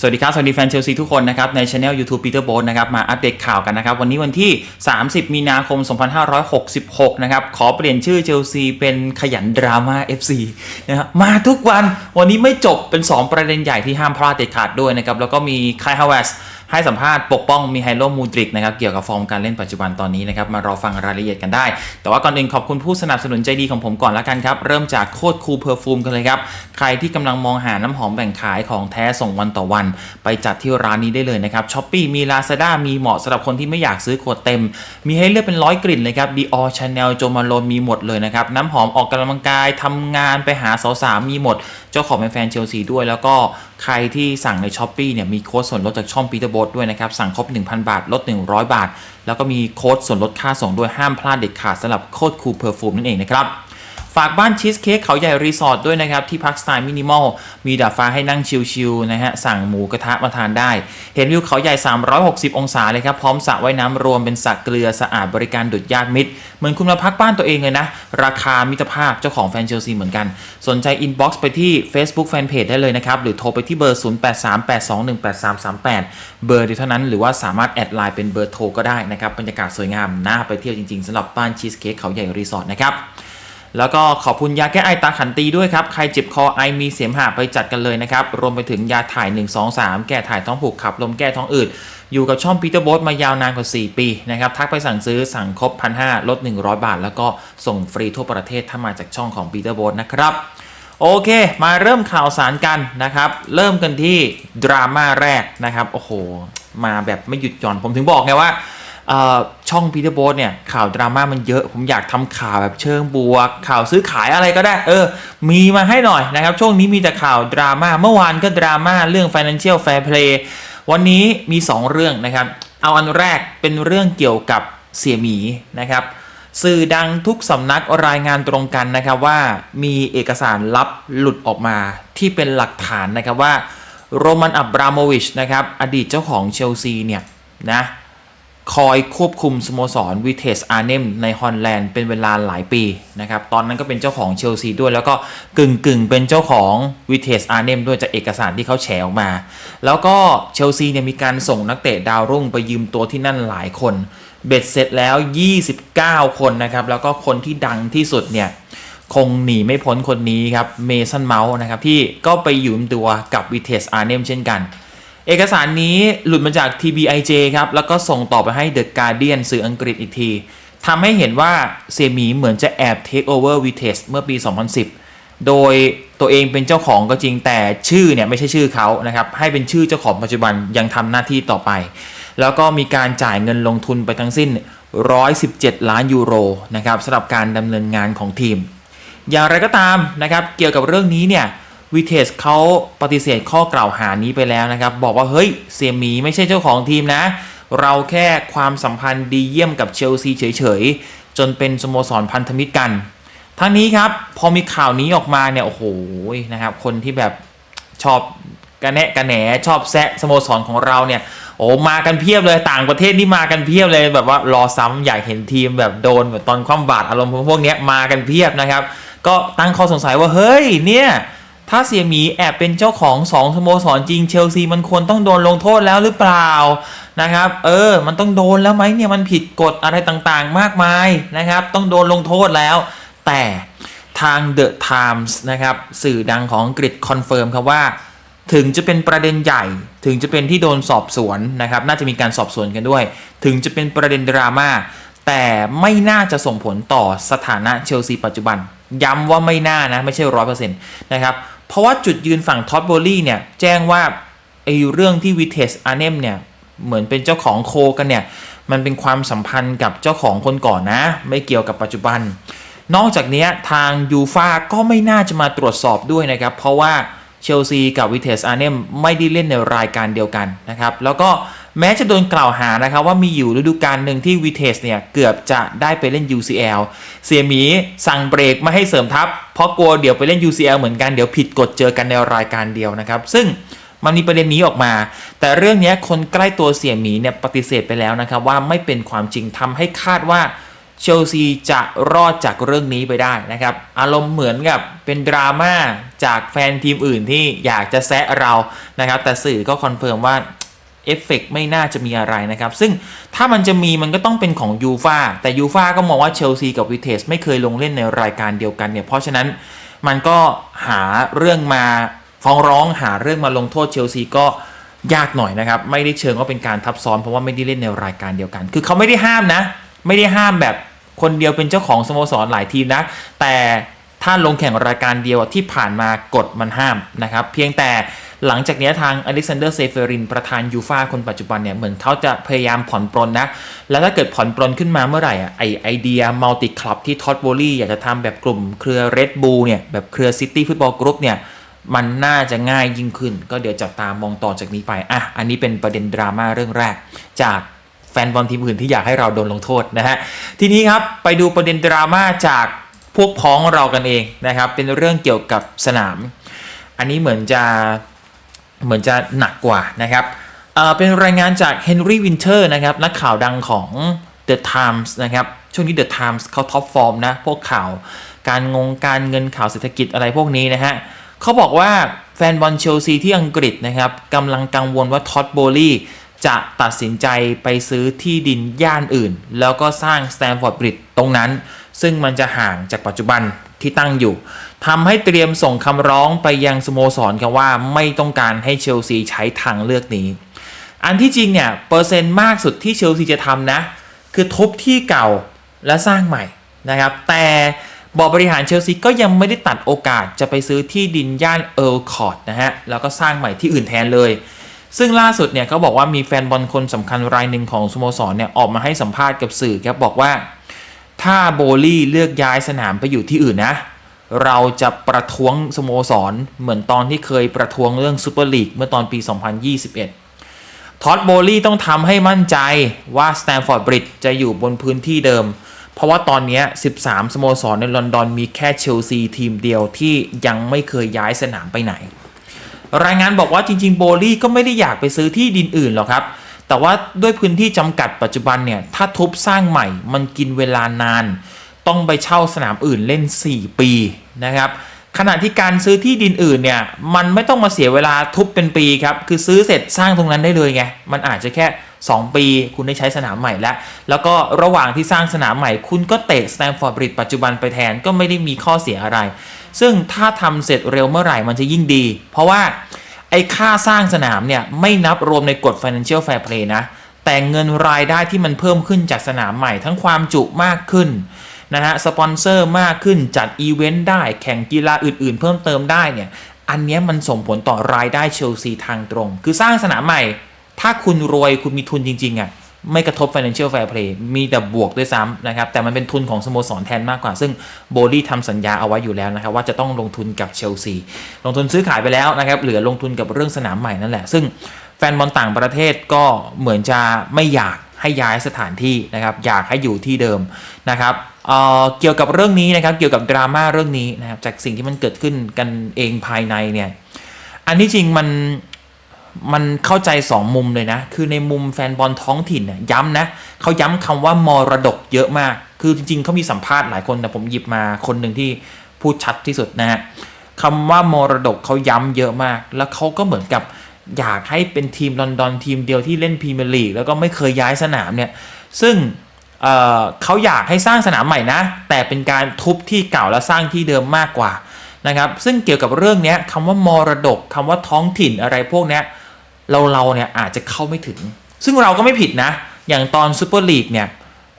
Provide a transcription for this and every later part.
สวัสดีครับ สวัสดีแฟนเชลซีทุกคนนะครับในช anel YouTube Peter b o นะครับ มาอัปเดตข่าวกันนะครับ วันนี้วันที่ 30 มีนาคม 2566 นะครับ ขอเปลี่ยนชื่อเชลซีเป็นขยันดราม่า FC นะครับมาทุกวันวันนี้ไม่จบเป็น 2 ประเด็นใหญ่ที่ห้ามพลาดเด็ดขาดด้วยนะครับ แล้วก็มีคายฮาวเวส ให้สัมภาษณ์ปกป้องมีไฮโลมูดริกนะครับเกี่ยวกับฟอร์มการเล่นปัจจุบันตอนนี้นะครับมารอฟังรายละเอียดกันได้ แต่ว่าก่อนอื่นขอบคุณผู้สนับสนุนใจดีของผมก่อนละกันครับ เริ่มจากโคตรคูลเพอร์ฟูมกันเลยครับ ใครที่กำลังมองหาน้ำหอมแบ่งขายของแท้ส่งวันต่อวัน ไปจัดที่ร้านนี้ได้เลยนะครับช้อปปี้มี Lazada มีเหมาะสำหรับคนที่ไม่อยากซื้อขวดเต็ม มีให้เลือกเป็นร้อยกลิ่นเลยครับ Dior Chanel Jo Malone มีหมดเลยนะครับน้ำหอมออกกำลังกายทำงานไปหาสาวๆมีหมด เจ้าของเป็นแฟนเชลซีด้วยแล้วก็ ใครที่สั่งในช้อปปีเนี่ยมีโค้ดส่วนลดจากช่องปีเตอร์บดด้วยนะครับ สั่งครบ 1,000 บาท ลด 100 บาท แล้วก็มีโค้ดส่วนลดค่าส่งด้วยห้ามพลาดเด็ดขาดสำหรับโค้ดคูลเพอร์ฟูมนั่นเองนะครับ ฝากบ้านชีสเค้กเขาใหญ่รีสอร์ทด้วยนะครับ ที่พักสไตล์มินิมอล มีดาดฟ้าให้นั่งชิลๆนะฮะ สั่งหมูกระทะมาทานได้ เห็นวิวเขาใหญ่ 360 องศาเลยครับ พร้อมสระว่ายน้ำรวมเป็นสระเกลือสะอาดบริการดุดญาติมิตร เหมือนคุณมาพักบ้านตัวเองเลยนะ ราคามิตรภาพเจ้าของแฟนเชลซีเหมือนกัน สนใจอินบ็อกซ์ไปที่ Facebook Fanpage ได้เลยนะครับ หรือโทรไปที่เบอร์ 0838218338 เบอร์เดียวเท่านั้นหรือว่าสามารถแอดไลน์เป็นเบอร์โทรก็ได้นะครับบรรยากาศสวยงามน่าไปเที่ยวจริงๆสำหรับบ้านชีสเค้กเขาใหญ่รีสอร์ทนะครับ แล้วก็ขอบคุณยาแก้ไอตาขันตีด้วยครับ ใครเจ็บคอไอมีเสมหะไปจัดกันเลยนะครับ รวมไปถึงยาถ่าย 1 2 3 แก้ถ่ายท้องผูกขับ ลมแก้ท้องอืด อยู่กับช่องปีเตอร์บ t มายาวนานกว่า 4 ปีนะครับ ทักไปสั่งซื้อสั่งครบ1,500ลด 100 บาท แล้วก็ส่งฟรีทั่วประเทศถ้ามาจากช่องของปีเตอร์บ t นะครับโอเค มาเริ่มข่าวสารกันนะครับ เริ่มกันที่ดราม่าแรกนะครับ โอ้โห มาแบบไม่หยุดหย่อน ผมถึงบอกไงว่า ช่องพี t ร์โบ t เนี่ยข่าวดราม่ามันเยอะ ผมอยากทำข่าวแบบเชิงบวก ข่าวซื้อขายอะไรก็ได้ เออ มีมาให้หน่อยนะครับ ช่วงนี้มีแต่ข่าวดราม่า เมื่อวานก็ดราม่าเรื่อง Financial Fair Play วันนี้มี 2 เรื่องนะครับ เอาอันแรกเป็นเรื่องเกี่ยวกับเสียหมีนะครับ สื่อดังทุกสำนักรายงานตรงกันนะครับว่ามีเอกสารลับหลุดออกมาที่เป็นหลักฐานนะครับว่าโรมันอับราโมวิชนะครับอดีตเจ้าของเชลซีเนี่ยนะ คอยควบคุมสโมสรวิเทสอาร์เนมในฮอลแลนด์เป็นเวลาหลายปีนะครับ ตอนนั้นก็เป็นเจ้าของเชลซีด้วย แล้วก็กึ่งกึ่งๆเป็นเจ้าของวิเทสอาร์เนมด้วยจากเอกสารที่เขาแฉออกมา แล้วก็เชลซีเนี่ยมีการส่งนักเตะดาวรุ่งไปยืมตัวที่นั่นหลายคน เบ็ดเสร็จแล้ว 29 คนนะครับ แล้วก็คนที่ดังที่สุดเนี่ยคงหนีไม่พ้นคนนี้ครับเมสันเมาส์นะครับที่ก็ไปยืมตัวกับวิเทสอาร์เนมเช่นกัน เอกสารนี้หลุดมาจาก TBIJ ครับ แล้วก็ส่งต่อไปให้ The Guardian สื่ออังกฤษอีกทีทำให้เห็นว่าเซมีเหมือนจะแอบ take over v i t e s เมื่อปี 2010 โดยตัวเองเป็นเจ้าของก็จริงแต่ชื่อเนี่ยไม่ใช่ชื่อเขานะครับ ให้เป็นชื่อเจ้าของปัจจุบันยังทำหน้าที่ต่อไป แล้วก็มีการจ่ายเงินลงทุนไปทั้งสิ้น 117 ล้านยูโรนะครับสำหรับการดำเนินงานของทีม อย่างไรก็ตามนะครับ เกี่ยวกับเรื่องนี้เนี่ย วิเทสเขาปฏิเสธข้อกล่าวหานี้ไปแล้วนะครับ บอกว่าเฮ้ยเสียมีไม่ใช่เจ้าของทีมนะ เราแค่ความสัมพันธ์ดีเยี่ยมกับเชลซีเฉยๆ จนเป็นสโมสรพันธมิตรกัน ทั้งนี้ครับ พอมีข่าวนี้ออกมาเนี่ย โอ้โหนะครับ คนที่แบบชอบกระแนะกระแหนชอบแซะสโมสรของเราเนี่ยโอ้มากันเพียบเลยต่างประเทศนี่มากันเพียบเลยแบบว่ารอซ้ำอยากเห็นทีมแบบโดนแบบตอนคว่ำบาตรอารมณ์พวกเนี้ยมากันเพียบนะครับ ก็ตั้งข้อสงสัยว่าเฮ้ยเนี่ย ถ้าเสียหมีแอบเป็นเจ้าของสองสโมสรจริงเชลซีมันควรต้องโดนลงโทษแล้วหรือเปล่านะครับ เออ มันต้องโดนแล้วไหมเนี่ยมันผิดกฎอะไรต่างๆ มากมายนะครับ ต้องโดนลงโทษแล้ว แต่ทาง The Times นะครับ สื่อดังของอังกฤษคอนเฟิร์มครับว่า ถึงจะเป็นประเด็นใหญ่ ถึงจะเป็นที่โดนสอบสวนนะครับ น่าจะมีการสอบสวนกันด้วย ถึงจะเป็นประเด็นดราม่าแต่ไม่น่าจะส่งผลต่อสถานะเชลซีปัจจุบันย้ำว่าไม่น่านะ ไม่ใช่ร้อยเปอร์เซ็นต์นะครับ เพราะว่าจุดยืนฝั่งท็อตโบลี่เนี่ยแจ้งว่าไอ้เรื่องที่วิเทสอาร์เนมเนี่ยเหมือนเป็นเจ้าของโคกันเนี่ยมันเป็นความสัมพันธ์กับเจ้าของคนก่อนนะ ไม่เกี่ยวกับปัจจุบัน นอกจากนี้ทางยูฟาก็ไม่น่าจะมาตรวจสอบด้วยนะครับ เพราะว่าเชลซีกับวิเทสอาร์เนมไม่ได้เล่นในรายการเดียวกันนะครับ แล้วก็ แม้จะโดนกล่าวหานะครับว่ามีอยู่ฤดูกาลหนึ่งที่วิเทสเนี่ย เกือบจะได้ไปเล่น UCL เสียหมีสั่งเบรกไม่ให้เสริมทัพ เพราะกลัวเดี๋ยวไปเล่น UCL เหมือนกันเดี๋ยวผิดกฎเจอกันในรายการเดียวนะครับ ซึ่งมันมีประเด็นนี้ออกมา แต่เรื่องนี้คนใกล้ตัวเสี่ยหมีเนี่ยปฏิเสธไปแล้วนะครับว่าไม่เป็นความจริงทำให้คาดว่าเชลซีจะรอดจากเรื่องนี้ไปได้นะครับ อารมณ์เหมือนกับเป็นดราม่าจากแฟนทีมอื่นที่อยากจะแซะเรานะครับ แต่สื่อก็คอนเฟิร์มว่า เอฟเฟกต์ไม่น่าจะมีอะไรนะครับ ซึ่งถ้ามันจะมีมันก็ต้องเป็นของยูฟาแต่ยูฟาก็มองว่าเชลซีกับวิเทสไม่เคยลงเล่นในรายการเดียวกันเนี่ย เพราะฉะนั้นมันก็หาเรื่องมาฟ้องร้องหาเรื่องมาลงโทษเชลซีก็ยากหน่อยนะครับ ไม่ได้เชิงว่าเป็นการทับซ้อนเพราะว่าไม่ได้เล่นในรายการเดียวกัน คือเขาไม่ได้ห้ามนะ ไม่ได้ห้ามแบบคนเดียวเป็นเจ้าของสโมสรหลายทีมนะ แต่ถ้าลงแข่งรายการเดียวที่ผ่านมากฎมันห้ามนะครับ เพียงแต่ หลังจากนี้ทางอเล็กซานเดอร์เซเฟรินประธานยูฟาคนปัจจุบันเนี่ยเหมือนเขาจะพยายามผ่อนปลนนะ แล้วถ้าเกิดผ่อนปลนขึ้นมาเมื่อไหร่อะไอไอเดียมัลติคลับที่ท็อตโบลี่อยากจะทำแบบกลุ่มเครือเรดบูลเนี่ยแบบเครือซิตี้ฟุตบอลกรุ๊ปเนี่ยมันน่าจะง่ายยิ่งขึ้น ก็เดี๋ยวจับตามองต่อจากนี้ไปอะอันนี้เป็นประเด็นดราม่าเรื่องแรก จากแฟนบอลทีมอื่นที่อยากให้เราโดนลงโทษนะฮะทีนี้ครับไปดูประเด็นดราม่าจากพวกพ้องเรากันเองนะครับเป็นเรื่องเกี่ยวกับสนาม อันนี้เหมือนจะ เหมือนจะหนักกว่านะครับเป็นรายงานจากเฮนรี่วินเทอร์นะครับนักข่าวดังของ The Times นะครับช่วงนี้ The Times เขาท็อปฟอร์มนะ พวกข่าวการงงการเงินข่าวเศรษฐกิจอะไรพวกนี้นะฮะเขาบอกว่าแฟนบอลเชลซีที่อังกฤษนะครับกำลังกังวลว่าท็อตโบลี่จะตัดสินใจไปซื้อที่ดินย่านอื่น แล้วก็สร้างสแตนฟอร์ดบริดจ์ตรงนั้น ซึ่งมันจะห่างจากปัจจุบันที่ตั้งอยู่ ทำให้เตรียมส่งคำร้องไปยังสโมสรกันว่าไม่ต้องการให้เชลซีใช้ทางเลือกนี้ อันที่จริงเนี่ยเปอร์เซ็นต์มากสุดที่เชลซีจะทำนะ คือทุบที่เก่าและสร้างใหม่นะครับ แต่บอร์ดบริหารเชลซีก็ยังไม่ได้ตัดโอกาสจะไปซื้อที่ดินย่านเอิร์ลคอร์ดนะฮะ แล้วก็สร้างใหม่ที่อื่นแทนเลย ซึ่งล่าสุดเนี่ยเขาบอกว่ามีแฟนบอลคนสำคัญรายหนึ่งของสโมสรเนี่ยออกมาให้สัมภาษณ์กับสื่อครับบอกว่า ถ้าโบลี่เลือกย้ายสนามไปอยู่ที่อื่นนะ เราจะประท้วงสโมสร เหมือนตอนที่เคยประท้วงเรื่องซูเปอร์ลีกเมื่อตอนปี 2021 ท็อตโบลี่ต้องทำให้มั่นใจว่าสแตนฟอร์ดบริดจ์จะอยู่บนพื้นที่เดิม เพราะว่าตอนนี้ 13 สโมสรในลอนดอนมีแค่เชลซีทีมเดียวที่ยังไม่เคยย้ายสนามไปไหน รายงานบอกว่าจริง ๆ โบลี่ก็ไม่ได้อยากไปซื้อที่ดินอื่นหรอกครับ แต่ว่าด้วยพื้นที่จำกัดปัจจุบันเนี่ย ถ้าทุบสร้างใหม่มันกินเวลานาน ต้องไปเช่าสนามอื่นเล่น 4 ปีนะครับขณะที่การซื้อที่ดินอื่นเนี่ยมันไม่ต้องมาเสียเวลาทุบเป็นปีครับคือซื้อเสร็จสร้างตรงนั้นได้เลยไงมันอาจจะแค่ 2 ปีคุณได้ใช้สนามใหม่แล้ว แล้วก็ระหว่างที่สร้างสนามใหม่ คุณก็เตะสแตมฟอร์ดบริดจ์ปัจจุบันไปแทนก็ไม่ได้มีข้อเสียอะไร ซึ่งถ้าทำเสร็จเร็วเมื่อไหร่มันจะยิ่งดี เพราะว่าไอ้ค่าสร้างสนามเนี่ยไม่นับรวมในกฎ Financial Fair Play นะแต่เงินรายได้ที่มันเพิ่มขึ้นจากสนามใหม่ ทั้งความจุมากขึ้น นะฮะสปอนเซอร์มากขึ้นจัดอีเวนต์ได้แข่งกีฬาอื่นๆ เพิ่มเติมได้เนี่ยอันนี้มันส่งผลต่อรายได้เชลซีทางตรง คือสร้างสนามใหม่ ถ้าคุณรวยคุณมีทุนจริงๆอะ่ะไม่กระทบ Financial Fair Play มีแต่บวกด้วยซ้ำนะครับ แต่มันเป็นทุนของสโมสรแทนมากกว่า ซึ่งโบลี่ทำสัญญาเอาไว้อยู่แล้วนะครับ ว่าจะต้องลงทุนกับเชลซี ลงทุนซื้อขายไปแล้วนะครับ เหลือลงทุนกับเรื่องสนามใหม่นั่นแหละ ซึ่งแฟนบอลต่างประเทศก็เหมือนจะไม่อยาก ให้ย้ายสถานที่นะครับ อยากให้อยู่ที่เดิมนะครับเเกี่ยวกับเรื่องนี้นะครับ เกี่ยวกับดราม่าเรื่องนี้นะครับ จากสิ่งที่มันเกิดขึ้นกันเองภายในเนี่ย อันที่จริงมันมันเข้าใจ 2 มุมเลยนะ คือในมุมแฟนบอลท้องถิ่นเนี่ยย้ำนะเขาย้ำคำว่ามรดกเยอะมาก คือจริงๆเขามีสัมภาษณ์หลายคนแต่ผมหยิบมาคนหนึ่งที่พูดชัดที่สุดนะฮะคำว่ามรดกเขาย้ำเยอะมาก แล้วเขาก็เหมือนกับ อยากให้เป็นทีมลอนดอนทีมเดียวที่เล่นพรีเมียร์ลีกแล้วก็ไม่เคยย้ายสนามเนี่ยซึ่งเเขาอยากให้สร้างสนามใหม่นะ แต่เป็นการทุบที่เก่าแล้วสร้างที่เดิมมากกว่านะครับซึ่งเกี่ยวกับเรื่องนี้คำว่ามรดกคำว่าท้องถิ่นอะไรพวกนี้เราเราเนี่ยอาจจะเข้าไม่ถึง ซึ่งเราก็ไม่ผิดนะ อย่างตอนซูเปอร์ลีกเนี่ย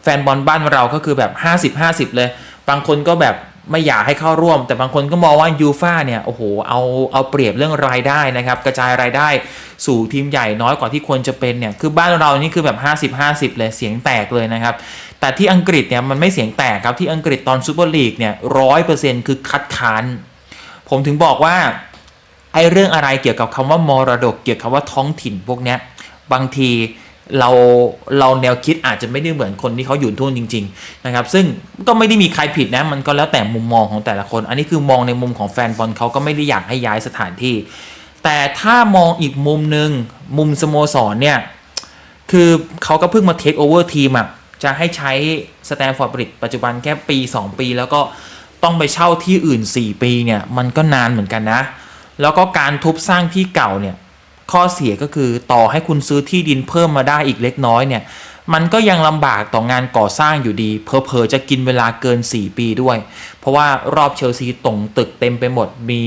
แฟนบอลบ้านเราก็คือแบบ 50-50 เลย บางคนก็แบบ ไม่อยากให้เข้าร่วม แต่บางคนก็มองว่ายูฟาเนี่ยโอ้โหเอาเอาเปรียบเรื่องรายได้นะครับ กระจายรายได้สู่ทีมใหญ่น้อยกว่าที่ควรจะเป็นเนี่ยคือบ้านเรานี่คือแบบ 50-50 เลยเสียงแตกเลยนะครับ แต่ที่อังกฤษเนี่ยมันไม่เสียงแตกครับที่อังกฤษตอนซูเปอร์ลีกเนี่ยร้อยเปอร์เซ็นต์คือคัดค้านผมถึงบอกว่าไอ้เรื่องอะไรเกี่ยวกับคำว่ามรดก เกี่ยวกับว่าท้องถิ่นพวกเนี้ยบางที เราเราแนวคิดอาจจะไม่ได้เหมือนคนที่เขาอยู่ทุ่นจริง ๆ นะครับ ซึ่งก็ไม่ได้มีใครผิดนะมันก็แล้วแต่มุมมองของแต่ละคน อันนี้คือมองในมุมของแฟนบอลเขาก็ไม่ได้อยากให้ย้ายสถานที่ แต่ถ้ามองอีกมุมหนึ่งมุมสโมสรเนี่ย คือเขาก็เพิ่งมาเทคโอเวอร์ทีมอะจะให้ใช้สแตนฟอร์ดบริดปัจจุบันแค่ปี 2 ปี แล้วก็ต้องไปเช่าที่อื่น 4 ปีเนี่ย มันก็นานเหมือนกันนะ แล้วก็การทุบสร้างที่เก่าเนี่ย ข้อเสียก็คือต่อให้คุณซื้อที่ดินเพิ่มมาได้อีกเล็กน้อยเนี่ย มันก็ยังลำบากต่องานก่อสร้างอยู่ดี เพอเพอจะกินเวลาเกิน 4 ปีด้วย เพราะว่ารอบเชลซีตรงตึกเต็มไปหมดมี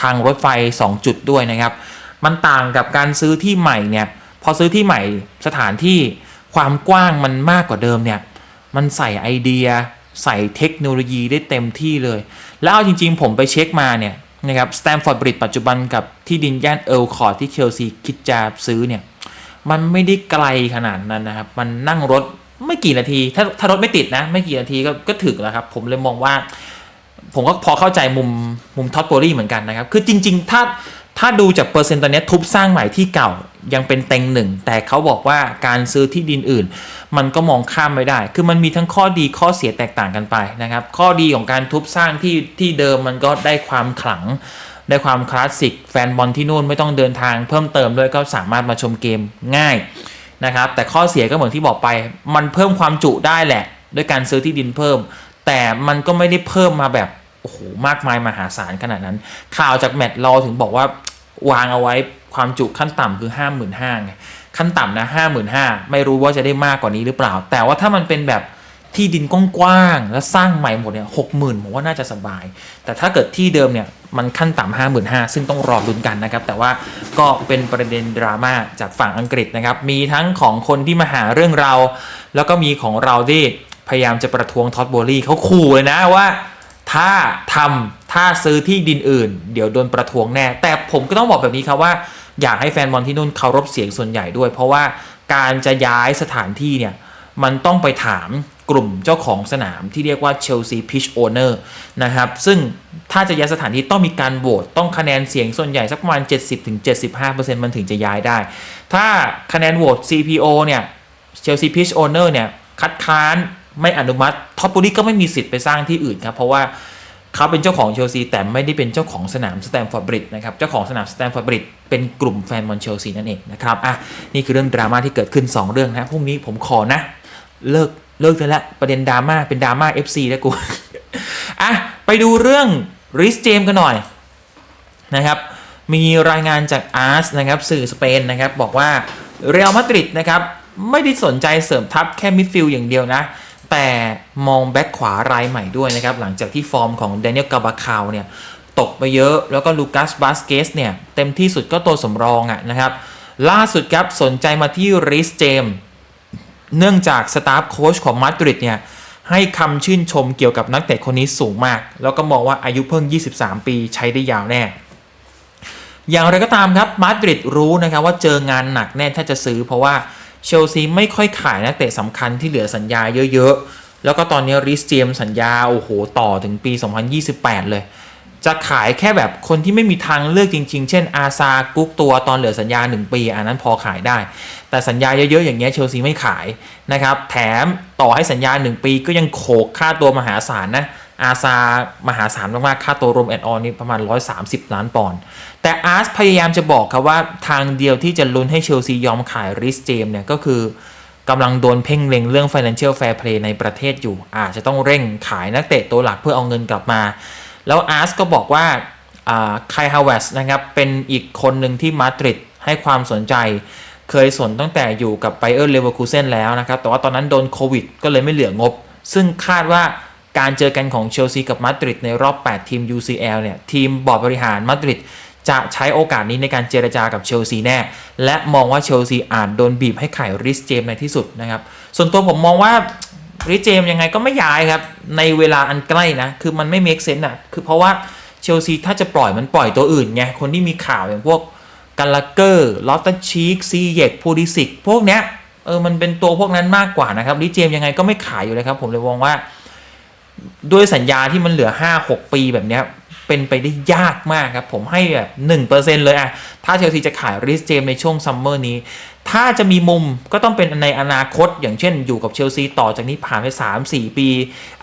ทางรถไฟ 2 จุดด้วยนะครับ มันต่างกับการซื้อที่ใหม่เนี่ยพอซื้อที่ใหม่สถานที่ความกว้างมันมากกว่าเดิมเนี่ยมันใส่ไอเดียใส่เทคโนโลยีได้เต็มที่เลย แล้วเอาจริง ๆ ผมไปเช็คมาเนี่ย นะครับสแตมฟอร์ดบริดปัจจุบันกับที่ดินย่านเอลคอร์ดที่เชลซีคิดจะซื้อเนี่ย มันไม่ได้ไกลขนาดนั้นนะครับ มันนั่งรถไม่กี่นาที ถ้าถ้ารถไม่ติดนะ ไม่กี่นาทีก็ก็ถึงแล้วครับ ผมเลยมองว่า ผมก็พอเข้าใจมุมมุมท็อตโบรี่เหมือนกันนะครับ คือจริง ๆ ถ้า ถ้าดูจากเปอร์เซ็นต์ตอนนี้ทุบสร้างใหม่ที่เก่ายังเป็นเต็งหนึ่งแต่เขาบอกว่าการซื้อที่ดินอื่น มันก็มองข้ามไม่ได้ คือมันมีทั้งข้อดีข้อเสียแตกต่างกันไปนะครับ ข้อดีของการทุบสร้างที่ที่เดิมมันก็ได้ความขลัง ได้ความคลาสสิกแฟนบอลที่นู่นไม่ต้องเดินทางเพิ่มเติมด้วยก็สามารถมาชมเกมง่ายนะครับ แต่ข้อเสียก็เหมือนที่บอกไป มันเพิ่มความจุได้แหละ ด้วยการซื้อที่ดินเพิ่ม แต่มันก็ไม่ได้เพิ่มมาแบบโอ้โหมากมายมหาศาลขนาดนั้น ข่าวจากแมตต์เราถึงบอกว่า วางเอาไว้ความจุขั้นต่ำคือ 5 5 0 0 0ไงขั้นต่ำนะ55,000ไม่รู้ว่าจะได้มากกว่านี้หรือเปล่า แต่ว่าถ้ามันเป็นแบบที่ดินกว้างๆแล้วสร้างใหม่หมดเนี่ยหกหมื่นผมว่าน่าจะสบาย แต่ถ้าเกิดที่เดิมเนี่ยมันขั้นต่ำห้าหมื่นห้าซึ่งต้องรอลุ้นกันนะครับ แต่ว่าก็เป็นประเด็นดราม่าจากฝั่งอังกฤษนะครับ มีทั้งของคนที่มาหาเรื่องเรา แล้วก็มีของเราที่พยายามจะประท้วงท็อตโบลี่เขาขู่เลยนะว่า ถ้าทำถ้าซื้อที่ดินอื่น เดี๋ยวโดนประท้วงแน่ แต่ผมก็ต้องบอกแบบนี้ครับว่า อยากให้แฟนบอลที่นู่นเคารพเสียงส่วนใหญ่ด้วย เพราะว่าการจะย้ายสถานที่เนี่ยมันต้องไปถามกลุ่มเจ้าของสนามที่เรียกว่า Chelsea Pitch Owner นะครับ ซึ่งถ้าจะย้ายสถานที่ต้องมีการโหวตต้องคะแนนเสียงส่วนใหญ่สักประมาณ 70-75%มันถึงจะย้ายได้ ถ้าคะแนนโหวต CPO เนี่ย Chelsea Pitch Owner เนี่ยคัดค้าน ไม่อนุมัติท็อปปูรี่ก็ไม่มีสิทธิ์ไปสร้างที่อื่นครับ เพราะว่าเขาเป็นเจ้าของเชลซีแต่ไม่ได้เป็นเจ้าของสนามสแตมฟอร์ดบริดนะครับเจ้าของสนามสแตมฟอร์ดบริดเป็นกลุ่มแฟนบอลเชลซีนั่นเองนะครับอะนี่คือเรื่องดราม่าที่เกิดขึ้น 2 เรื่องนะพรุ่งนี้ผมขอนะ เลิกเลิกเถอะละประเด็นดราม่าเป็นดราม่า FC แล้วกูอะไปดูเรื่องริสเจมกันหน่อยนะครับมีรายงานจากอาร์สนะครับสื่อสเปนนะครับบอกว่าเรอัลมาดริดนะครับไม่ได้สนใจเสริมทัพแค่มิดฟิลด์อย่างเดียวนะ แต่มองแบ็คขวารายใหม่ด้วยนะครับ หลังจากที่ฟอร์มของแดเนียลกาบาคาวเนี่ย ตกไปเยอะแล้วก็ลูกัสบาสเกสเนี่ย เต็มที่สุดก็ตัวสำรองอะนะครับ ล่าสุดครับสนใจมาที่ริสเจมเนื่องจากสตาฟโค้ชของมาดริดเนี่ย ให้คำชื่นชมเกี่ยวกับนักเตะคนนี้สูงมาก แล้วก็มองว่าอายุเพิ่ง 23 ปีใช้ได้ยาวแน่อย่างไรก็ตามครับมาดริดรู้นะครับว่าเจองานหนักแน่ถ้าจะซื้อเพราะว่า เชลซีไม่ค่อยขายนักเตะสำคัญที่เหลือสัญญาเยอะๆ แล้วก็ตอนนี้ริสเจมสัญญา โอ้โห ต่อถึงปี 2028 เลย จะขายแค่แบบคนที่ไม่มีทางเลือกจริงๆ เช่นอาซากุ๊กตัวตอนเหลือสัญญา 1 ปี อันนั้นพอขายได้ แต่สัญญาเยอะๆ อย่างเงี้ยเชลซีไม่ขายนะครับ แถมต่อให้สัญญา 1 ปีก็ยังโขกค่าตัวมหาศาลนะ อาซามหาศาลมากๆ ค่าตัวรวมแอนออนนี่ประมาณ 130 ล้านปอนด์ แต่อาร์สพยายามจะบอกครับว่าทางเดียวที่จะลุ้นให้เชลซียอมขายริสเจมเนี่ยก็คือกำลังโดนเพ่งเล็งเรื่อง Financial Fair Play ในประเทศอยู่ อาจจะต้องเร่งขายนักเตะตัวหลักเพื่อเอาเงินกลับมา แล้วอาร์สก็บอกว่าคายฮาวเวสนะครับเป็นอีกคนหนึ่งที่มาดริดให้ความสนใจเคยสนตั้งแต่อยู่กับไบเออร์เลเวอร์คูเซนแล้วนะครับ แต่ว่าตอนนั้นโดนโควิดก็เลยไม่เหลืองบ ซึ่งคาดว่า การเจอกันของเชลซีกับมาดริดในรอบ 8 ทีม UCL เนี่ยทีมบอร์ดบริหารมาดริดจะใช้โอกาสนี้ในการเจรจากับเชลซีแน่ และมองว่าเชลซีอาจโดนบีบให้ขายริสเจมในที่สุดนะครับ ส่วนตัวผมมองว่าริสเจมยังไงก็ไม่ย้ายครับ ในเวลาอันใกล้นะ คือมันไม่เมคเซนต์อะ คือเพราะว่าเชลซีถ้าจะปล่อยมันปล่อยตัวอื่นไง คนที่มีข่าวอย่างพวกกาลาเกอร์ลอตตชีกซีเยกพูดิสิกพวกเนี้ยเออมันเป็นตัวพวกนั้นมากกว่านะครับริสเจมยังไงก็ไม่ขายอยู่เลยครับ ผมเลยมองว่า ด้วยสัญญาที่มันเหลือ 5-6 ปีแบบนี้เป็นไปได้ยากมากครับ ผมให้แบบ1%เลยอะถ้าเชลซีจะขายริสเจมในช่วงซัมเมอร์นี้ ถ้าจะมีมุมก็ต้องเป็นในอนาคต อย่างเช่นอยู่กับเชลซีต่อจากนี้ผ่านไป 3-4 ปี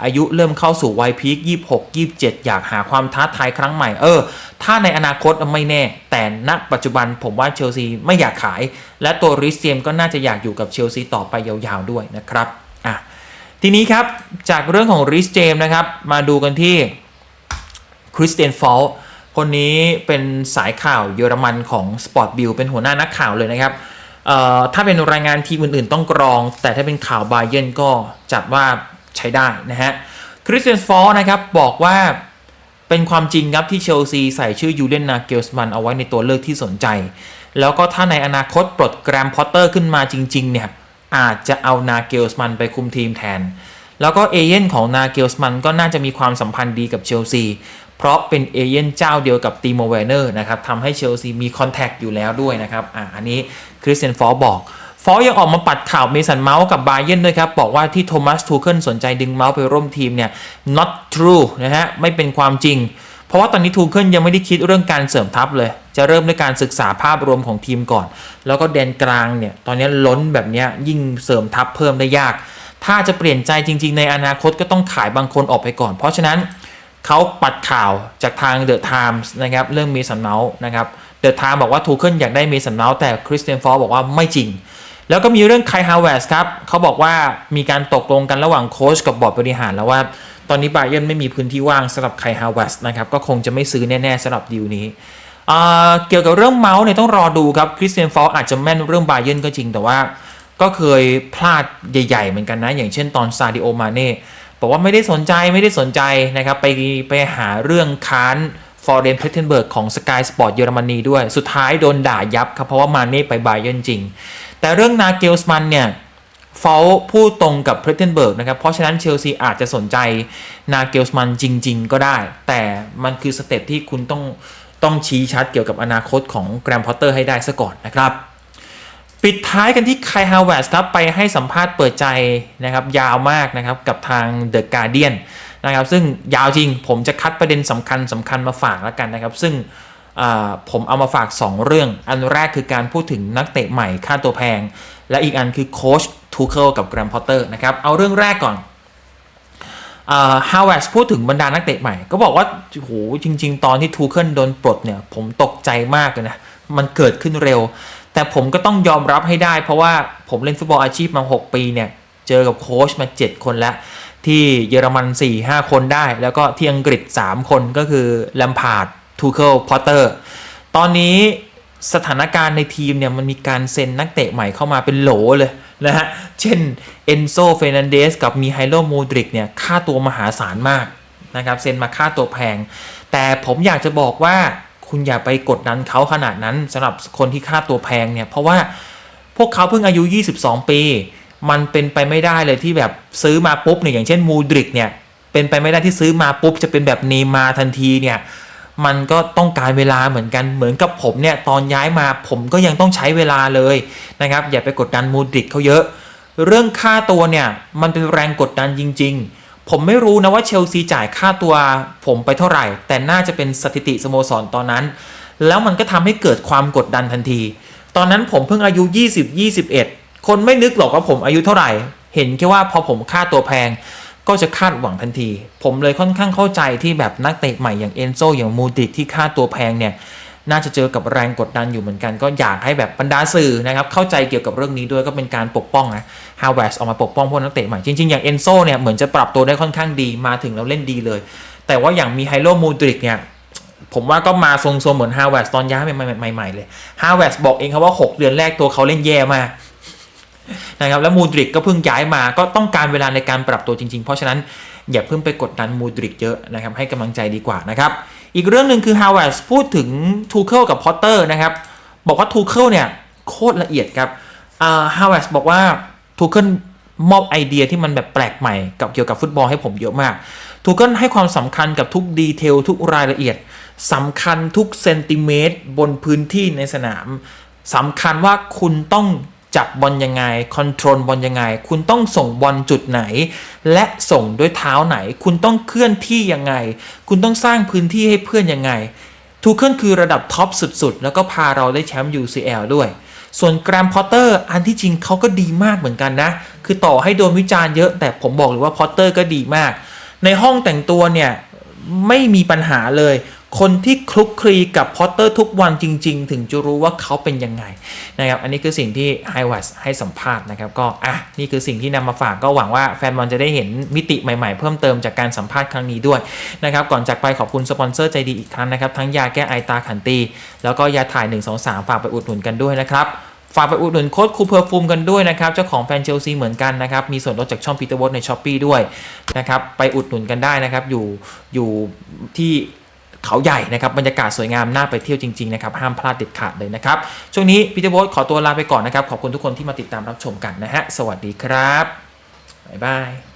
อายุเริ่มเข้าสู่วัยพีค26 27 อยากหาความท้าทายครั้งใหม่เออ ถ้าในอนาคตไม่แน่ แต่ณปัจจุบันผมว่าเชลซีไม่อยากขาย และตัวริสเจมก็น่าจะอยากอยู่กับเชลซีต่อไปยาวๆด้วยนะครับ ทีนี้ครับ จากเรื่องของริสเจมนะครับ มาดูกันที่คริสเตียนฟอลคนนี้เป็นสายข่าวเยอรมันของ Sport b i l เป็นหัวหน้านักข่าวเลยนะครับถ้าเป็นรายงานทีมอื่นๆ ต้องกรอง แต่ถ้าเป็นข่าวบาเยนก็จัดว่าใช้ได้นะฮะคริสเตียนฟอลนะครับบอกว่าเป็นความจริงครับที่เชลซีใส่ชื่อยูเลนนาเกลสมันเอาไว้ในตัวเลือกที่สนใจ แล้วก็ถ้าในอนาคตปลดแกรมพอตเตอร์ขึ้นมาจริง ๆ เนี่ย อาจจะเอานาเกลส์มันไปคุมทีมแทน แล้วก็เอเย่นของนาเกลส์มันก็น่าจะมีความสัมพันธ์ดีกับเชลซีเพราะเป็นเอเย่นเจ้าเดียวกับตีโมเวเนอร์นะครับทำให้เชลซีมีคอนแทคอยู่แล้วด้วยนะครับอ่าอันนี้คริสเตียนฟอบอกฟอยังออกมาปัดข่าวเมสันเมาส์กับบาเยนด้วยครับ บอกว่าที่โทมัสทูเคิลสนใจดึงเมาส์ไปร่วมทีมเนี่ย not true นะฮะ ไม่เป็นความจริง ราะว่าตอนนี้ทูเคิลยังไม่ได้คิดเรื่องการเสริมทัพเลย จะเริ่มด้วยการศึกษาภาพรวมของทีมก่อน แล้วก็แดนกลางเนี่ย ตอนนี้ล้นแบบนี้ยิ่งเสริมทัพเพิ่มได้ยาก ถ้าจะเปลี่ยนใจจริง ๆ ในอนาคตก็ต้องขายบางคนออกไปก่อน เพราะฉะนั้นเขาปัดข่าวจากทางเดอะไทมส์นะครับเรื่องเมสันเมานะครับเดอะไทม์บอกว่าทูเคิลอยากได้เมสันเมาแต่คริสเตียนฟอลบอกว่าไม่จริงแล้วก็มีเรื่องไคฮาวเวสครับ เขาบอกว่ามีการตกลงกันระหว่างโค้ชกับบอร์ดบริหารแล้วว่า อนนี้ไบเยนไม่มีพื้นที่ว่างสำหรับไคฮาวเวสนะครับ ก็คงจะไม่ซื้อแน่ๆสำหรับดีลนี้ เกี่ยวกับเรื่องเมาส์เนี่ยต้องรอดูครับคริสเตียนฟอลอาจจะแม่นเรื่องไบเยนก็จริง แต่ว่าก็เคยพลาดใหญ่ ๆ เหมือนกันนะ อย่างเช่นตอนซาดิโอมาเน่บอกว่าไม่ได้สนใจไม่ได้สนใจนะครับ ไปไปหาเรื่องค้านฟอร์เรนเพลเทนเบิร์กของ Sky Sport เยอรมนีด้วย สุดท้ายโดนด่ายับครับเพราะว่ามาเน่ไปไบเยนจริง แต่เรื่องนาเกลส์มันเนี่ย ฟอลพูดตรงกับเพรเทนเบิร์กนะครับ เพราะฉะนั้นเชลซีอาจจะสนใจนาเกลส์มันจริง ๆ ก็ได้ แต่มันคือสเต็ปที่คุณต้องต้องชี้ชัดเกี่ยวกับอนาคตของแกรมพอตเตอร์ให้ได้ซะก่อนนะครับ ปิดท้ายกันที่ไคฮาวเวสครับไปให้สัมภาษณ์เปิดใจนะครับยาวมากนะครับกับทางเดอะการเดียนนะครับซึ่งยาวจริงผมจะคัดประเด็นสำคัญสำคัญมาฝากแล้วกันนะครับ ซึ่งผมเอามาฝาก 2 เรื่อง อันแรกคือการพูดถึงนักเตะใหม่ค่าตัวแพง และอีกอันคือโค้ช ทูเคิลกับแกรมพอตเตอร์นะครับเอาเรื่องแรกก่อนฮาวเวสพูดถึงบรรดานักเตะใหม่ ก็บอกว่าโหจริง ๆ ตอนที่ทูเคิลโดนปลดเนี่ย ผมตกใจมากเลยนะ มันเกิดขึ้นเร็ว แต่ผมก็ต้องยอมรับให้ได้ เพราะว่าผมเล่นฟุตบอลอาชีพมา 6 ปีเนี่ย เจอกับโค้ชมา 7 คนแล้วที่เยอรมัน 4-5 คนได้ แล้วก็ที่อังกฤษ 3 คนก็คือแลมพาร์ดทูเคิลพอตเตอร์ตอนนี้ สถานการณ์ในทีมเนี่ยมันมีการเซ็นนักเตะใหม่เข้ามาเป็นโหลเลยนะฮะ เช่นเอนโซเฟรนันเดสกับมิไฮโลโมดริกเนี่ยค่าตัวมหาศาลมากนะครับเซ็นมาค่าตัวแพง แต่ผมอยากจะบอกว่าคุณอย่าไปกดดันเขาขนาดนั้นสำหรับคนที่ค่าตัวแพงเนี่ย เพราะว่าพวกเขาเพิ่งอายุ 22 ปี มันเป็นไปไม่ได้เลยที่แบบซื้อมาปุ๊บเนี่ยอย่างเช่นมูดริกเนี่ยเป็นไปไม่ได้ที่ซื้อมาปุ๊บจะเป็นแบบเนมาทันทีเนี่ย มันก็ต้องการเวลาเหมือนกันเหมือนกับผมเนี่ยตอนย้ายมาผมก็ยังต้องใช้เวลาเลยนะครับอย่าไปกดดันมูดริกเขาเยอะ เรื่องค่าตัวเนี่ยมันเป็นแรงกดดันจริง ๆผมไม่รู้นะว่าเชลซีจ่ายค่าตัวผมไปเท่าไหร่ แต่น่าจะเป็นสถิติสโมสรตอนนั้น แล้วมันก็ทำให้เกิดความกดดันทันที ตอนนั้นผมเพิ่งอายุ 20 21 คนไม่นึกหรอกว่าผมอายุเท่าไหร่ เห็นแค่ว่าพอผมค่าตัวแพง ก็จะคาดหวังทันที ผมเลยค่อนข้างเข้าใจที่แบบนักเตะใหม่อย่างเอนโซอย่างมูดิกที่ค่าตัวแพงเนี่ยน่าจะเจอกับแรงกดดันอยู่เหมือนกัน ก็อยากให้แบบบรรดาสื่อนะครับ เข้าใจเกี่ยวกับเรื่องนี้ด้วยก็เป็นการปกป้องนะฮาวเวสออกมาปกป้องพวกนักเตะใหม่ จริง ๆ อย่างเอนโซเนี่ยเหมือนจะปรับตัวได้ค่อนข้างดีมาถึงแล้วเล่นดีเลย แต่ว่าอย่างมีไฮโลมูดริกเนี่ยผมว่าก็มาทรงๆเหมือนฮาวเวสตอนย้ายใหม่ๆเลยฮาวเวสบอกเองครับว่า 6 เดือนแรกตัวเขาเล่นแย่มาก นะครับแล้วมูดริกก็เพิ่งย้ายมาก็ต้องการเวลาในการปรับตัวจริง ๆ เพราะฉะนั้นอย่าเพิ่งไปกดดันมูดริกเยอะนะครับให้กำลังใจดีกว่านะครับอีกเรื่องหนึ่งคือฮาวเวสพูดถึงทูเคิลกับพอตเตอร์นะครับบอกว่าทูเคิลเนี่ยโคตรละเอียดครับฮาวเวสบอกว่าทูเคิลมอบไอเดียที่มันแบบแปลกใหม่กับเกี่ยวกับฟุตบอลให้ผมเยอะมากทูเคิลให้ความสำคัญกับทุกดีเทลทุกรายละเอียดสำคัญทุกเซนติเมตรบนพื้นที่ในสนามสำคัญว่าคุณต้อง จับบอลยังไงคอนโทรลบอลยังไง คุณต้องส่งบอลจุดไหน และส่งด้วยเท้าไหน คุณต้องเคลื่อนที่ยังไง คุณต้องสร้างพื้นที่ให้เพื่อนยังไงทูเคิลคือระดับท็อปสุดๆ แล้วก็พาเราได้แชมป์ UCL ด้วย ส่วนแกรมพอตเตอร์อันที่จริงเขาก็ดีมากเหมือนกันนะ คือต่อให้โดนวิจารณ์เยอะ แต่ผมบอกเลยว่าพอตเตอร์ก็ดีมาก ในห้องแต่งตัวเนี่ย ไม่มีปัญหาเลย คนที่คลุกคลีกับพอตเตอร์ทุกวันจริง ๆ ถึงจะรู้ว่าเขาเป็นยังไงนะครับ อันนี้คือสิ่งที่ไฮวัสให้สัมภาษณ์นะครับ ก็อะนี่คือสิ่งที่นำมาฝากก็หวังว่าแฟนบอลจะได้เห็นมิติใหม่ๆ เพิ่มเติมจากการสัมภาษณ์ครั้งนี้ด้วยนะครับก่อนจากไปขอบคุณสปอนเซอร์ใจดีอีกครั้งนะครับ ทั้งยาแก้ไอตาขันตี แล้วก็ยาถ่าย 1 2 3 ฝากไปอุดหนุนกันด้วยนะครับฝากไปอุดหนุนโค้ดคูเพอร์ฟูมกันด้วยนะครับ เจ้าของแฟนเชลซีเหมือนกันนะครับ มีส่วนลดจากช่องพีเตอร์วอในช้อปปีด้วยนะครับ ไปอุดหนุนกันได้นะครับ อยู่อยู่ที่ เขาใหญ่นะครับบรรยากาศสวยงามน่าไปเที่ยวจริงๆนะครับห้ามพลาดเด็ดขาดเลยนะครับช่วงนี้พีเตอร์วอขอตัวลาไปก่อนนะครับขอบคุณทุกคนที่มาติดตามรับชมกันนะฮะสวัสดีครับบ๊ายบาย